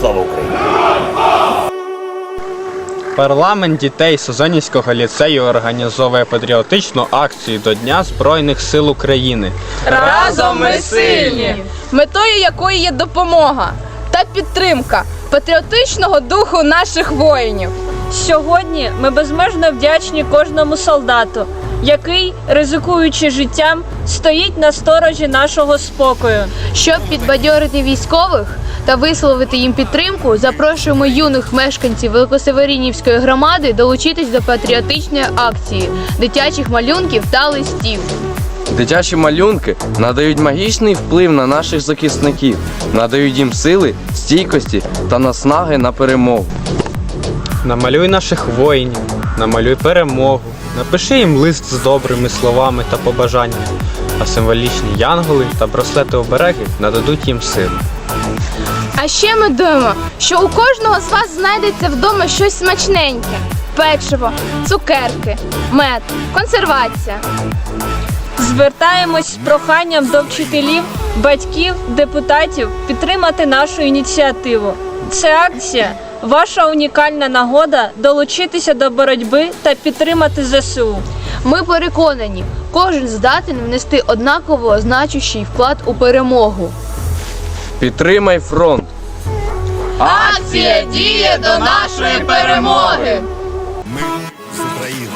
Слава Україні! Парламент дітей Созонівського ліцею організовує патріотичну акцію до Дня Збройних сил України. Разом ми сильні! Метою якої є допомога та підтримка патріотичного духу наших воїнів. Сьогодні ми безмежно вдячні кожному солдату, який, ризикуючи життям, стоїть на сторожі нашого спокою. Щоб підбадьорити військових та висловити їм підтримку, запрошуємо юних мешканців Великосеверінівської громади долучитись до патріотичної акції, дитячих малюнків та листів. Дитячі малюнки надають магічний вплив на наших захисників, надають їм сили, стійкості та наснаги на перемогу. Намалюй наших воїнів, намалюй перемогу, напиши їм лист з добрими словами та побажаннями, а символічні янголи та браслети оберегів нададуть їм сили. А ще ми думаємо, що у кожного з вас знайдеться вдома щось смачненьке: печиво, цукерки, мед, консервація. Звертаємось з проханням до вчителів, батьків, депутатів підтримати нашу ініціативу. Це акція, ваша унікальна нагода долучитися до боротьби та підтримати ЗСУ. Ми переконані, кожен здатен внести однаково значущий вклад у перемогу. Підтримай фронт! Акція діє до нашої перемоги! Ми з України.